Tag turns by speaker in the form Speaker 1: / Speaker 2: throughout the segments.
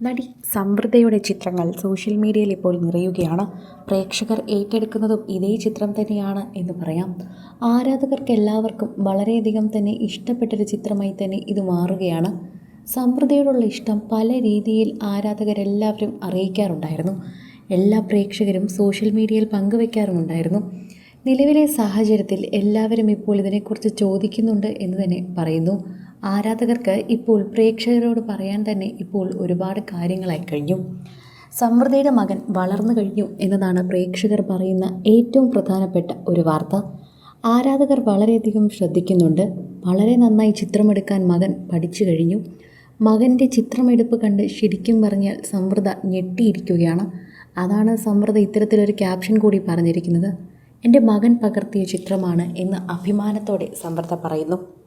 Speaker 1: നടി സമൃദ്ധയുടെ ചിത്രങ്ങൾ സോഷ്യൽ മീഡിയയിൽ ഇപ്പോൾ നിറയുകയാണ്. പ്രേക്ഷകർ ഏറ്റെടുക്കുന്നതും ഇതേ ചിത്രം തന്നെയാണ് എന്ന് പറയാം. ആരാധകർക്ക് എല്ലാവർക്കും വളരെയധികം തന്നെ ഇഷ്ടപ്പെട്ടൊരു ചിത്രമായി തന്നെ ഇത് മാറുകയാണ്. സമൃദ്ധയോടുള്ള ഇഷ്ടം പല രീതിയിൽ ആരാധകരെല്ലാവരും അറിയിക്കാറുണ്ടായിരുന്നു. എല്ലാ പ്രേക്ഷകരും സോഷ്യൽ മീഡിയയിൽ പങ്കുവയ്ക്കാറുമുണ്ടായിരുന്നു നിലവിലെ സാഹചര്യത്തിൽ എല്ലാവരും ഇപ്പോൾ ഇതിനെക്കുറിച്ച് ചോദിക്കുന്നുണ്ട് എന്ന് തന്നെ പറയുന്നു. ആരാധകർക്ക് ഇപ്പോൾ പ്രേക്ഷകരോട് പറയാൻ തന്നെ ഇപ്പോൾ ഒരുപാട് കാര്യങ്ങളായി കഴിഞ്ഞു. സമൃദ്ധിയുടെ മകൻ വളർന്നു കഴിഞ്ഞു എന്നതാണ് പ്രേക്ഷകർ പറയുന്ന ഏറ്റവും പ്രധാനപ്പെട്ട ഒരു വാർത്ത. ആരാധകർ വളരെയധികം ശ്രദ്ധിക്കുന്നുണ്ട്. വളരെ നന്നായി ചിത്രമെടുക്കാൻ മകൻ പഠിച്ചു കഴിഞ്ഞു. മകന്റെ ചിത്രമെടുപ്പ് കണ്ട് ശരിക്കും പറഞ്ഞാൽ സമൃദ്ധ ഞെട്ടിയിരിക്കുകയാണ്. അതാണ് സമൃദ്ധ ഇത്തരത്തിലൊരു ക്യാപ്ഷൻ കൂടി പറഞ്ഞിരിക്കുന്നത്. എന്റെ മകൻ പകർത്തിയ ചിത്രമാണ് എന്ന് അഭിമാനത്തോടെ സമൃദ്ധ പറയുന്നു.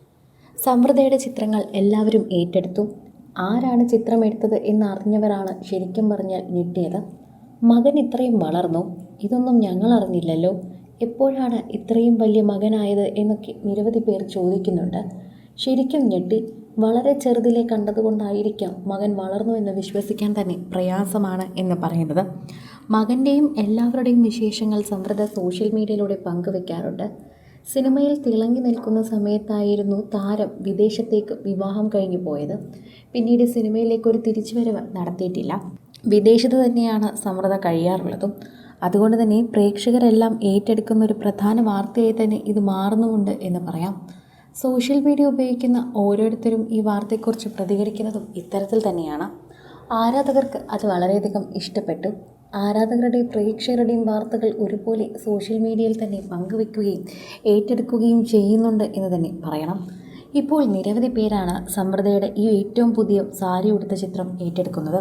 Speaker 1: സമൃദ്ധയുടെ ചിത്രങ്ങൾ എല്ലാവരും ഏറ്റെടുത്തു. ആരാണ് ചിത്രമെടുത്തത് എന്നറിഞ്ഞവരാണ് ശരിക്കും പറഞ്ഞാൽ ഞെട്ടിയത്. മകൻ ഇത്രയും വളർന്നു. ഇതൊന്നും ഞങ്ങൾ അറിഞ്ഞില്ലല്ലോ. എപ്പോഴാണ് ഇത്രയും വലിയ മകനായത് എന്നൊക്കെ നിരവധി പേർ ചോദിക്കുന്നുണ്ട്. ശരിക്കും ഞെട്ടി. വളരെ ചെറുതിലെ കണ്ടതുകൊണ്ടായിരിക്കാം മകൻ വളർന്നു എന്ന് വിശ്വസിക്കാൻ തന്നെ പ്രയാസമാണ് എന്ന് പറയുന്നത്. മകന്റെയും എല്ലാവരുടെയും വിശേഷങ്ങൾ സമൃദ്ധ സോഷ്യൽ മീഡിയയിലൂടെ പങ്കുവെക്കാറുണ്ട്. സിനിമയിൽ തിളങ്ങി നിൽക്കുന്ന സമയത്തായിരുന്നു താരം വിദേശത്തേക്ക് വിവാഹം കഴിഞ്ഞു പോയത്. പിന്നീട് സിനിമയിലേക്ക് ഒരു തിരിച്ചുവരവ് നടത്തിയിട്ടില്ല. വിദേശത്ത് തന്നെയാണ് സമൃദ്ധ കഴിയാറുള്ളതും. അതുകൊണ്ട് തന്നെ പ്രേക്ഷകരെല്ലാം ഏറ്റെടുക്കുന്ന ഒരു പ്രധാന വാർത്തയായി തന്നെ ഇത് മാറുന്നുമുണ്ട് എന്ന് പറയാം. സോഷ്യൽ മീഡിയ ഉപയോഗിക്കുന്ന ഓരോരുത്തരും ഈ വാർത്തയെക്കുറിച്ച് പ്രതികരിക്കുന്നതും ഇത്തരത്തിൽ തന്നെയാണ്. ആരാധകർക്ക് അത് വളരെയധികം ഇഷ്ടപ്പെട്ടു. ആരാധകരുടെയും പ്രേക്ഷകരുടെയും വാർത്തകൾ ഒരുപോലെ സോഷ്യൽ മീഡിയയിൽ തന്നെ പങ്കുവെക്കുകയും ഏറ്റെടുക്കുകയും ചെയ്യുന്നുണ്ട് എന്ന് തന്നെ പറയണം. ഇപ്പോൾ നിരവധി പേരാണ് സമൃദ്ധയുടെ ഈ ഏറ്റവും പുതിയ സാരി ഉടുത്ത ചിത്രം ഏറ്റെടുക്കുന്നത്.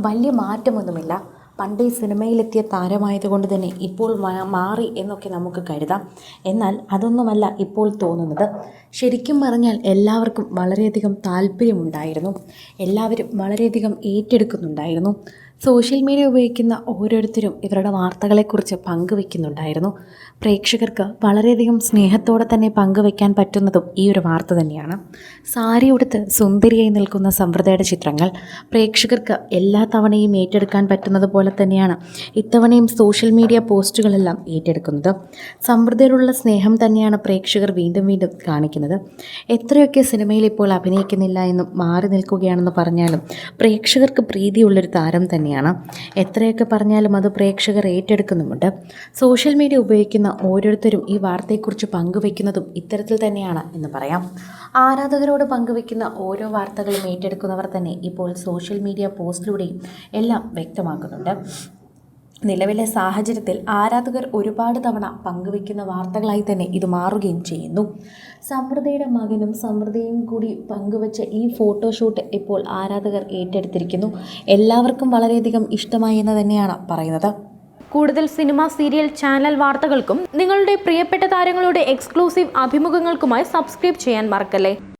Speaker 1: വലിയ മാറ്റമൊന്നുമില്ല. പണ്ടേ സിനിമയിലെത്തിയ താരമായതുകൊണ്ട് തന്നെ ഇപ്പോൾ മാറി എന്നൊക്കെ നമുക്ക് കരുതാം. എന്നാൽ അതൊന്നുമല്ല ഇപ്പോൾ തോന്നുന്നത്. ശരിക്കും പറഞ്ഞാൽ എല്ലാവർക്കും വളരെയധികം താല്പര്യമുണ്ടായിരുന്നു. എല്ലാവരും വളരെയധികം ഏറ്റെടുക്കുന്നുണ്ടായിരുന്നു. സോഷ്യൽ മീഡിയ ഉപയോഗിക്കുന്ന ഓരോരുത്തരും ഇവരുടെ വാർത്തകളെക്കുറിച്ച് പങ്കുവെക്കുന്നുണ്ടായിരുന്നു. പ്രേക്ഷകർക്ക് വളരെയധികം സ്നേഹത്തോടെ തന്നെ പങ്കുവെക്കാൻ പറ്റുന്നതും ഈ ഒരു വാർത്ത തന്നെയാണ്. സാരി ഉടുത്ത് സുന്ദരിയായി നിൽക്കുന്ന സമ്പ്രദയുടെ ചിത്രങ്ങൾ പ്രേക്ഷകർക്ക് എല്ലാ തവണയും ഏറ്റെടുക്കാൻ പറ്റുന്നത് പോലെ തന്നെയാണ് ഇത്തവണയും സോഷ്യൽ മീഡിയ പോസ്റ്റുകളെല്ലാം ഏറ്റെടുക്കുന്നത്. സമൃദ്ധിയിലുള്ള സ്നേഹം തന്നെയാണ് പ്രേക്ഷകർ വീണ്ടും വീണ്ടും കാണിക്കുന്നത്. എത്രയൊക്കെ സിനിമയിൽ ഇപ്പോൾ അഭിനയിക്കുന്നില്ല എന്നും മാറി നിൽക്കുകയാണെന്ന് പറഞ്ഞാലും പ്രേക്ഷകർക്ക് പ്രീതിയുള്ളൊരു താരം തന്നെ തന്നെയാണ്. എത്രയൊക്കെ പറഞ്ഞാലും അത് പ്രേക്ഷകർ ഏറ്റെടുക്കുന്നുമുണ്ട്. സോഷ്യൽ മീഡിയ ഉപയോഗിക്കുന്ന ഓരോരുത്തരും ഈ വാർത്തയെക്കുറിച്ച് പങ്കുവയ്ക്കുന്നതും ഇത്തരത്തിൽ തന്നെയാണ് എന്ന് പറയാം. ആരാധകരോട് പങ്കുവയ്ക്കുന്ന ഓരോ വാർത്തകളും ഏറ്റെടുക്കുന്നവർ തന്നെ ഇപ്പോൾ സോഷ്യൽ മീഡിയ പോസ്റ്റിലൂടെയും എല്ലാം വ്യക്തമാക്കുന്നുണ്ട്. നിലവിലെ സാഹചര്യത്തിൽ ആരാധകർ ഒരുപാട് തവണ പങ്കുവെക്കുന്ന വാർത്തകളായി തന്നെ ഇത് മാറുകയും ചെയ്യുന്നു. സമൃദ്ധയുടെ മകനും സമൃദ്ധയും കൂടി പങ്കുവച്ച ഈ ഫോട്ടോഷൂട്ട് ഇപ്പോൾ ആരാധകർ ഏറ്റെടുത്തിരിക്കുന്നു. എല്ലാവർക്കും വളരെയധികം ഇഷ്ടമായി എന്ന് തന്നെയാണ് പറയുന്നത്.
Speaker 2: കൂടുതൽ സിനിമ സീരിയൽ ചാനൽ വാർത്തകൾക്കും നിങ്ങളുടെ പ്രിയപ്പെട്ട താരങ്ങളുടെ എക്സ്ക്ലൂസീവ് അഭിമുഖങ്ങൾക്കുമായി സബ്സ്ക്രൈബ് ചെയ്യാൻ മറക്കല്ലേ?